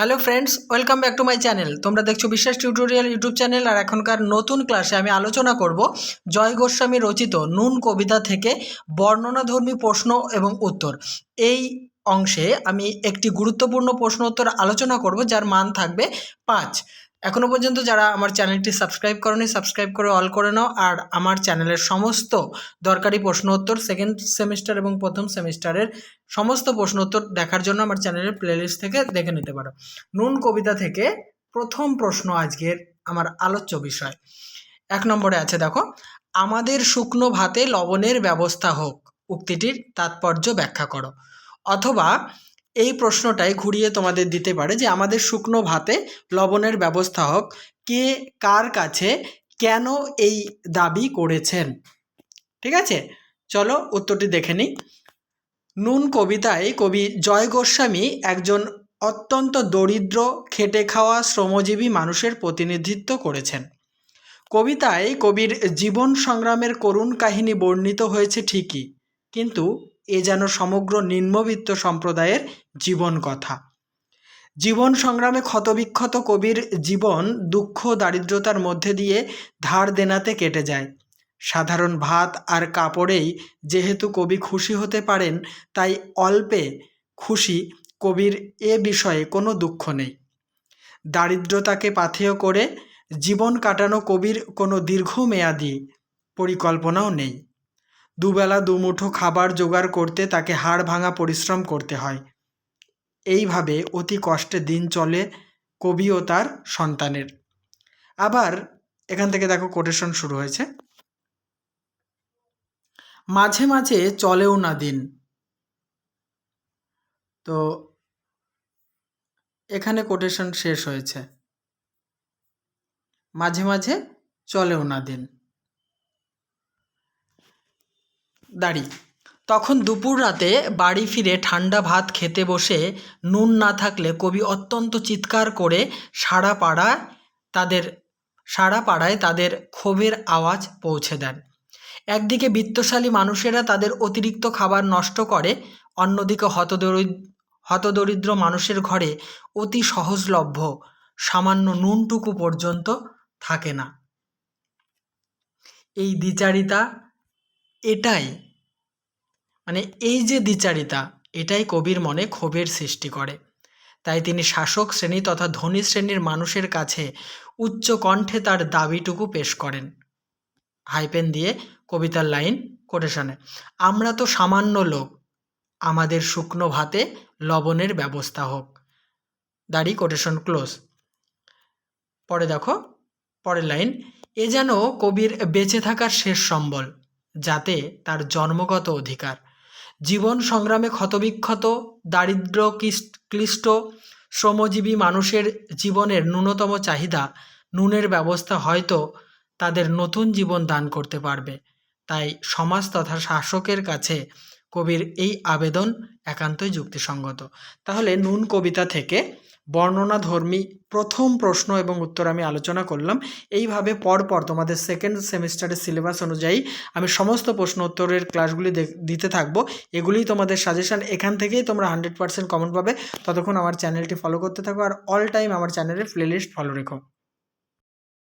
Hello friends welcome back to my channel তোমরা দেখছ বিশ্বাস টিউটোরিয়াল ইউটিউব চ্যানেল আর এখনকার নতুন ক্লাসে আমি আলোচনা করব জয় গোস্বামী রচিত নুন কবিতা থেকে বর্ণনাধর্মী প্রশ্ন এবং উত্তর। এই অংশে আমি একটি গুরুত্বপূর্ণ প্রশ্ন উত্তর আলোচনা করব যার মান থাকবে পাঁচ। এখনও পর্যন্ত যারা আমার চ্যানেলটি সাবস্ক্রাইব করনি, সাবস্ক্রাইব করে অল করে নাও। আর আমার চ্যানেলের সমস্ত দরকারি প্রশ্ন উত্তর সেকেন্ড সেমিস্টার এবং প্রথম সেমিস্টারের সমস্ত প্রশ্ন উত্তর দেখার জন্য আমার চ্যানেলের প্লেলিস্ট থেকে দেখে নিতে পারো। নুন কবিতা থেকে প্রথম প্রশ্ন আজকের আমার আলোচ্য বিষয়। এক নম্বরে আছে দেখো, আমাদের শুকনো ভাতে লবণের ব্যবস্থা হোক। উক্তিটির তাৎপর্য ব্যাখ্যা করো। অথবা এই প্রশ্নটাই ঘুরিয়ে তোমাদের দিতে পারে যে আমাদের শুকনো ভাতে লবণের ব্যবস্থা হোক। কে কার কাছে কেন এই দাবি করেছেন? ঠিক আছে? চলো উত্তরটি দেখে নিই। নুন কবিতায় কবি জয় গোস্বামী একজন অত্যন্ত দরিদ্র, খেটে খাওয়া শ্রমজীবী মানুষের প্রতিনিধিত্ব করেছেন। কবিতায় কবির জীবন সংগ্রামের করুণ কাহিনী বর্ণিত হয়েছে ঠিকই, কিন্তু এ যেন সমগ্র নিম্নবিত্ত সম্প্রদায়ের জীবন কথা। জীবন সংগ্রামে ক্ষতবিক্ষত কবির জীবন দুঃখ দারিদ্রতার মধ্যে দিয়ে ধার দেনাতে কেটে যায়। সাধারণ ভাত আর কাপড়েই যেহেতু কবি খুশি হতে পারেন, তাই অল্পে খুশি কবির এ বিষয়ে কোনো দুঃখ নেই। দারিদ্রতাকে পাথেয় করে জীবন কাটানো কবির কোনো দীর্ঘমেয়াদী পরিকল্পনাও নেই। দুবেলা দুমুঠো খাবার জোগাড় করতে তাকে হাড় ভাঙা পরিশ্রম করতে হয়। এইভাবে অতি কষ্টে দিন চলে কবি ও তার সন্তানের। আবার এখান থেকে দেখো কোটেশন শুরু হয়েছে। মাঝে মাঝে চলেও না দিন। তো এখানে কোটেশন শেষ হয়েছে। মাঝে মাঝে চলেও না দিন। দাড়ি। তখন দুপুর রাতে বাড়ি ফিরে ঠান্ডা ভাত খেতে বসে নুন না থাকলে কবি অত্যন্ত চিৎকার করে সারা পাড়ায় তাদের সারা পাড়ায় তাদের ক্ষোভের আওয়াজ পৌঁছে দেন। একদিকে বিত্তশালী মানুষেরা তাদের অতিরিক্ত খাবার নষ্ট করে, অন্যদিকে হতদরি হতদরিদ্র মানুষের ঘরে অতি সহজলভ্য সামান্য নুনটুকু পর্যন্ত থাকে না। এই দ্বিচারিতা এটাই। মানে এই যে দ্বিচারিতা, এটাই কবির মনে ক্ষোভের সৃষ্টি করে। তাই তিনি শাসক শ্রেণি তথা ধনী শ্রেণির মানুষের কাছে উচ্চ কণ্ঠে তার দাবিটুকু পেশ করেন। হাইপেন দিয়ে কবিতার লাইন কোটেশনে, আমরা তো সামান্য লোক, আমাদের শুকনো ভাতে লবণের ব্যবস্থা হোক। দাড়ি কোটেশন ক্লোজ। পরে দেখো, পরের লাইন, এ যেন কবির বেঁচে থাকার শেষ সম্বল। যাতে তার জন্মগত অধিকার। জীবন সংগ্রামে ক্ষতবিক্ষত দারিদ্র ক্লিষ্ট শ্রমজীবী মানুষের জীবনের ন্যূনতম চাহিদা নুনের ব্যবস্থা হয়তো তাদের নতুন জীবন দান করতে পারবে। তাই সমাজ তথা শাসকের কাছে কবির এই আবেদন একান্তই যুক্তিসঙ্গত। তাহলে নুন কবিতা থেকে বর্ণনাধর্মী প্রথম প্রশ্ন এবং উত্তর আমি আলোচনা করলাম। এইভাবে পরপর তোমাদের সেকেন্ড সেমিস্টারের সিলেবাস অনুযায়ী আমি সমস্ত প্রশ্ন উত্তরের ক্লাসগুলি দিতে থাকব। এগুলিই তোমাদের সাজেশান এখান থেকেই তোমরা হান্ড্রেড পার্সেন্ট কমন পাবে। ততক্ষণ আমার চ্যানেলটি ফলো করতে থাকো আর অল টাইম আমার চ্যানেলের প্লেলিস্ট ফলো রেখো।